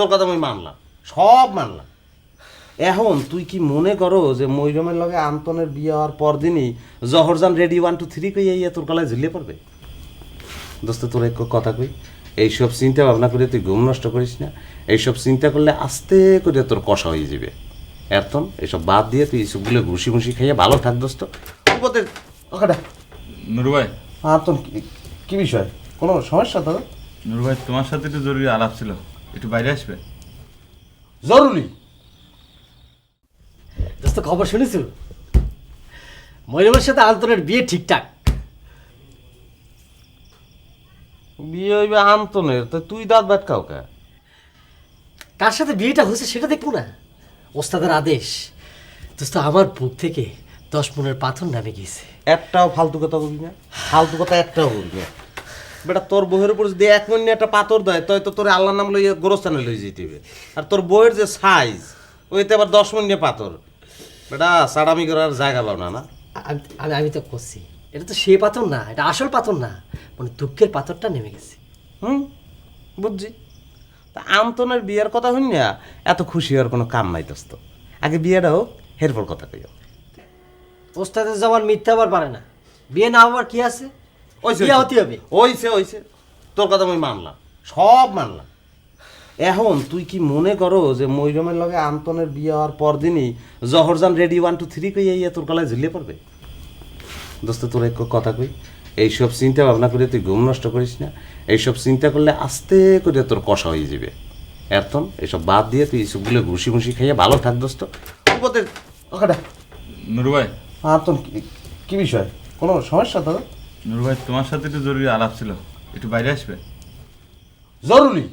তোর কথা আমি মানলাম সব মানলাম। এখন তুই কি মনে করো যে মৈরমের লগে আন্তনের বিয়ে হওয়ার পর দিনই Jaharjan ready one two three কই ইয়ে তোর গলায় ঝুলিয়ে পড়বে? দোস্ত তোর এক কথা কই এইসব চিন্তা ভাবনা করে তুই ঘুম নষ্ট করিস না। এইসব চিন্তা করলে আস্তে করে তোর কষা হয়ে যাবে। এতন এসব বাদ দিয়ে তুই এইসবগুলো ঘুষি ঘুষি খাইয়ে ভালো থাক দোস্ত। ওদের ওখানে। নুরু ভাই কি বিষয়? কোনো সমস্যা তো নুরু ভাই তোমার সাথে একটু জরুরি আলাপ ছিল। একটু বাইরে আসবে? জরুরি। দোস্ত খবর শুনেছ? ময়ূরের সাথে আন্তনের বিয়ে ঠিকঠাক? বিয়ে হইবে আন্তনের তো তুই দাঁত বাট কাউকে কার সাথে বিয়েটা হয়েছে সেটা দেখব না? ওস্তাদের আদেশ। দোস্ত আমার বুক থেকে দশ মনের পাথর নামে গিয়েছে। একটাও ফালতু কথা বলবি না। ফালতু কথা একটাও বলবি না। বেটা তোর বইয়ের উপর যদি এক মিনিট একটা পাথর দেয় তাই তো তোর আল্লাহর নাম লইয়ে গোরস্থানে লই যেতে হবে। আর তোর বইয়ের যে সাইজ ওইতে আবার দশ মিনিটে পাথর। বেটা সাড়ামি করার জায়গা পাও না না? আমি আমি আমি তো করছি। এটা তো সে পাথর না এটা আসল পাথর না। মানে দুঃখের পাথরটা নেমে গেছে। হুম? বুঝছি। তা আমতনের বিয়ের কথা হইন না এত খুশি হওয়ার কোনো কাম নাই দোস্ত। আগে বিয়েটা হোক হেরপর কথা কইও। ওস্তাদের জবান মিথ্যা আবার পারে না। বিয়ে না হওয়ার কি আছে? ওইছে, বিয়ে হতে হবে। ওইছে ওইছে তোর কথা আমি মানলাম। সব মানলাম। এখন তুই কি মনে করো যে মৈরমের লগে আন্তনের বিয়ে হওয়ার পর দিনই Jaharjan ready one two three কই ইয়ে তোর গলায় ঝুলিয়ে পড়বে? দোস্ত তোর এক কথা কই এইসব চিন্তা ভাবনা করে তুই ঘুম নষ্ট করিস না। এইসব চিন্তা করলে আস্তে করে তোর কষা হয়ে যাবে। এতন এসব বাদ দিয়ে তুই এইসবগুলো ঘুষি ঘুষি খাইয়ে ভালো থাক দোস্ত। ওখানে। নুরু ভাই। আতন কি বিষয়? কোনো সমস্যা তো নুরু ভাই তোমার সাথে একটু জরুরি আলাপ ছিল। একটু বাইরে আসবে? জরুরি?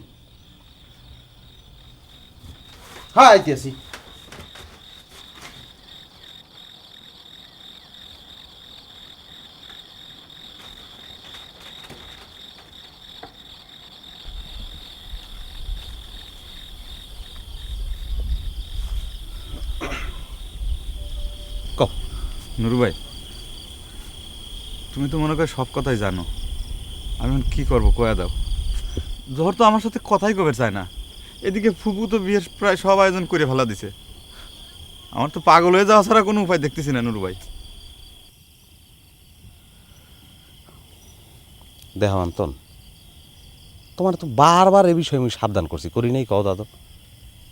হ্যাঁ আইতেছি নুরু ভাই তুমি তো মনে করে সব কথাই জানো। আমি কী করব কয়া দাও। জহর তো আমার সাথে কথাই কবে চায় না। এদিকে ফুপু তো বিয়ের প্রায় সব আয়োজন করে ফেলা দিছে। আমার তো পাগল হয়ে যাওয়া ছাড়া কোনো উপায় দেখতেছি না নুরু ভাই দেহ আন্তন, তোমার তো বারবার এ বিষয়ে আমি সাবধান করছি, করি নাই কও দাদা।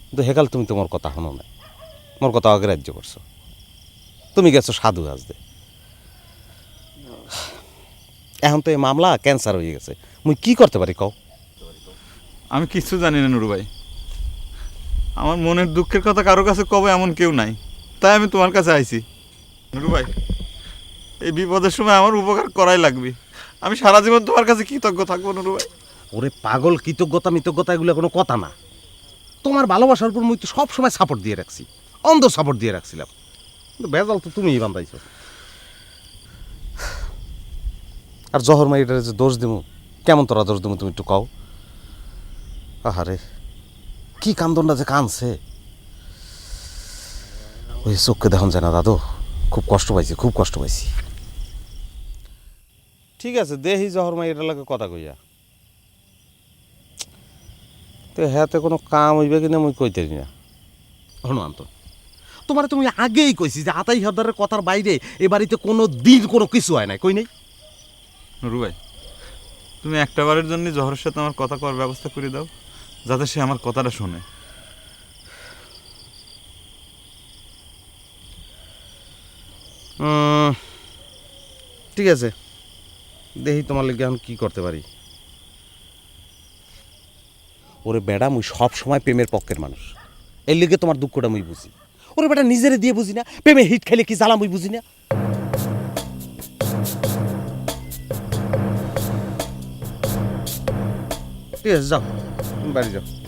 কিন্তু হেকাল তুমি তোমার কথা শোনো না মোর কথা অগ্রাহ্য করছ। তুমি গেছো সাধু আসতে এখন তো এই মামলা ক্যান্সার হয়ে গেছে। মুই কি করতে পারি কও? আমি কিচ্ছু জানি না নুরু ভাই। আমার মনের দুঃখের কথা কারও কাছে কবে এমন কেউ নাই। তাই আমি তোমার কাছে আইছি। নুরু ভাই এই বিপদের সময় আমার উপকার করাই লাগবে। আমি সারা জীবন তোমার কাছে কৃতজ্ঞ থাকব নুরু ভাই। ওরে পাগল কৃতজ্ঞতা মিতজ্ঞতা এগুলো কোনো কথা না। তোমার ভালোবাসার উপর মুই তো সবসময় সাপোর্ট দিয়ে রাখছি। অন্ধ সাপোর্ট দিয়ে রাখছিলাম। কিন্তু বেজাল তো তুমিই বান্ধাইছো। আর জহর মাইটারে যে দোষ দিমু কেমন তোরা দোষ দিমু তুমি একটু কও? আহারে কি কান্দনটা যে কানছে? ওই চোখকে দেখুন যায় না দাদু খুব কষ্ট পাইছি খুব কষ্ট পাইছি। ঠিক আছে দেহি জহর মাইটার লাগে কথা কইয়া। তো হ্যাঁতে কোনো কাম হইবে কিনা মুই কইতে না। হনুমান্ত তোমার তুমি আগেই কইছি যে আতাই হরদারের কথার বাইরে এ বাড়িতে কোনো দিন কোনো কিছু হয় নাই কই নাই? নুরু ভাই তুমি একটা বারের জন্য জহরের সাথে আমার কথা করার ব্যবস্থা করে দাও যাতে সে আমার কথাটা শোনে। ঠিক আছে। দেখি তোমার লেগে এখন কি করতে পারি। ওরে বেড়া মুই সব সময় প্রেমের পক্ষের মানুষ। এর লিগে তোমার দুঃখটা মুই বুঝি। ওরে বেটা নিজেরে দিয়ে বুঝি না প্রেমে হিট খেলে কি জ্বালা মুই বুঝি না। ঠিক আছে যাও তুমি বাড়ি যাও যাও, যাও।